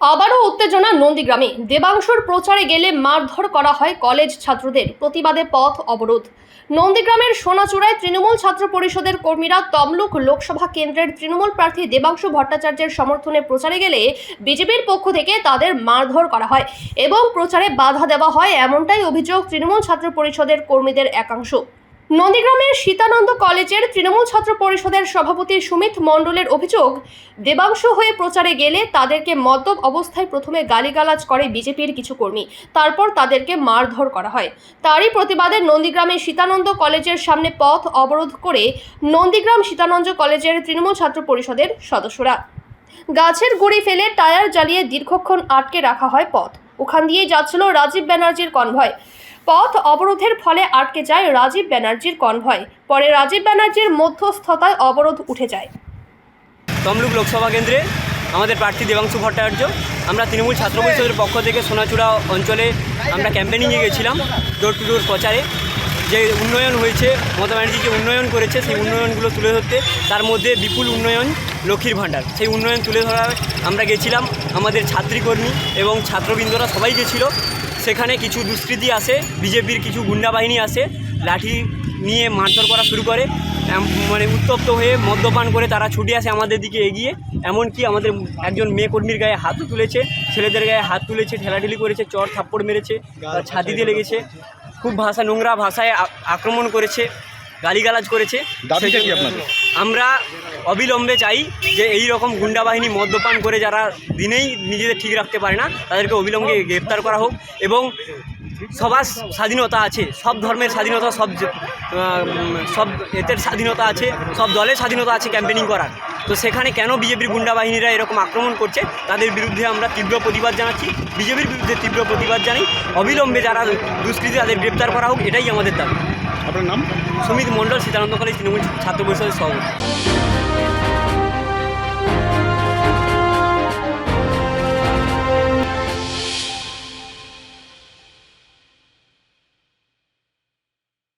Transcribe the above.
আবারও উত্তেজনা নন্দীগ্রামে। দেবাংশুর প্রচারে গেলে মারধর করা হয় কলেজ ছাত্রদের প্রতিবাদে পথ অবরোধ। নন্দীগ্রামের সোনাচূড়ায় তৃণমূল ছাত্র পরিষদের কর্মীরা তমলুক লোকসভা কেন্দ্রের তৃণমূল প্রার্থী দেবাংশু ভট্টাচার্যের সমর্থনে প্রচারে গেলে বিজেপির পক্ষ থেকে তাদের মারধর করা হয় এবং প্রচারে বাধা দেওয়া হয় এমনটাই অভিযোগ তৃণমূল ছাত্র পরিষদের কর্মীদের একাংশ। নন্দীগ্রামের সীতানন্দ কলেজের তৃণমূল ছাত্র পরিষদের সভাপতি সুমিত মণ্ডলের অভিযোগ, দেবাংশ হয়ে প্রচারে গেলে তাদেরকে মদ্যপ অবস্থায় প্রথমে গালিগালাজ করে বিজেপির কিছু কর্মী, তারপর তাদেরকে মারধর করা হয়। তারই প্রতিবাদে নন্দীগ্রামে সীতানন্দ কলেজের সামনে পথ অবরোধ করে নন্দীগ্রাম সীতানন্দ কলেজের তৃণমূল ছাত্র পরিষদের সদস্যরা। গাছের গুড়ি ফেলে টায়ার জ্বালিয়ে দীর্ঘক্ষণ আটকে রাখা হয় পথ। ওখান দিয়েই যাচ্ছিল রাজীব ব্যানার্জির কনভয়। পথ অবরোধের ফলে আটকে যায় রাজীব ব্যানার্জির কনভয়। পরে রাজীব ব্যানার্জির মধ্যস্থতায় অবরোধ উঠে যায়। তমলুক লোকসভা কেন্দ্রে আমাদের প্রার্থী দেবাংশু ভট্টাচার্য, আমরা তৃণমূল ছাত্র পরিষদের পক্ষ থেকে সোনাচূড়া অঞ্চলে আমরা ক্যাম্পেনিংয়ে গেছিলাম ডোর টু ডোর প্রচারে। যে উন্নয়ন হয়েছে, মমতা ব্যানার্জি যে উন্নয়ন করেছে, সেই উন্নয়নগুলো তুলে ধরতে তার মধ্যে বিপুল উন্নয়ন লক্ষ্মীর ভাণ্ডার। সেই উন্নয়ন তুলে ধরার আমরা গেছিলাম, আমাদের ছাত্রীকর্মী এবং ছাত্রবৃন্দরা সবাই গেছিল। সেখানে কিছু দুষ্কৃতি আসে বিজেপির কিছু গুন্ডা বাহিনী আসে লাঠি নিয়ে মারধর করা শুরু করে মানে উত্তপ্ত হয়ে মদ্যপান করে তারা ছুটে আসে আমাদের দিকে এগিয়ে। এমনকি আমাদের একজন মেয়ে কর্মীর গায়ে হাতও তুলেছে ছেলেদের গায়ে হাত তুলেছে ঠেলাঠেলি করেছে চর থাপ্পড় মেরেছে তার ছাতি দিয়ে লেগেছে। খুব ভাষা নোংরা ভাষায় আক্রমণ করেছে গালিগালাজ করেছে? আমরা অবিলম্বে চাই যে এই রকম গুন্ডা বাহিনী মদ্যপান করে যারা দিনেই নিজেদের ঠিক রাখতে পারে না, তাদেরকে অবিলম্বে গ্রেপ্তার করা হোক এবং সবার স্বাধীনতা আছে, সব ধর্মের স্বাধীনতা, সব সব এদের স্বাধীনতা আছে, সব দলের স্বাধীনতা আছে ক্যাম্পেনিং করার। তো সেখানে কেন বিজেপির গুন্ডা বাহিনীরা এরকম আক্রমণ করছে, তাদের বিরুদ্ধে আমরা তীব্র প্রতিবাদ জানাচ্ছি, বিজেপির বিরুদ্ধে তীব্র প্রতিবাদ জানাই। অবিলম্বে যারা দুষ্কৃতী তাদের গ্রেপ্তার করা হোক, এটাই আমাদের দাবি। আপনার নাম? সুমিত মণ্ডল সীতানন্দ কলেজ তৃণমূল ছাত্র পরিষদের সভাপতি।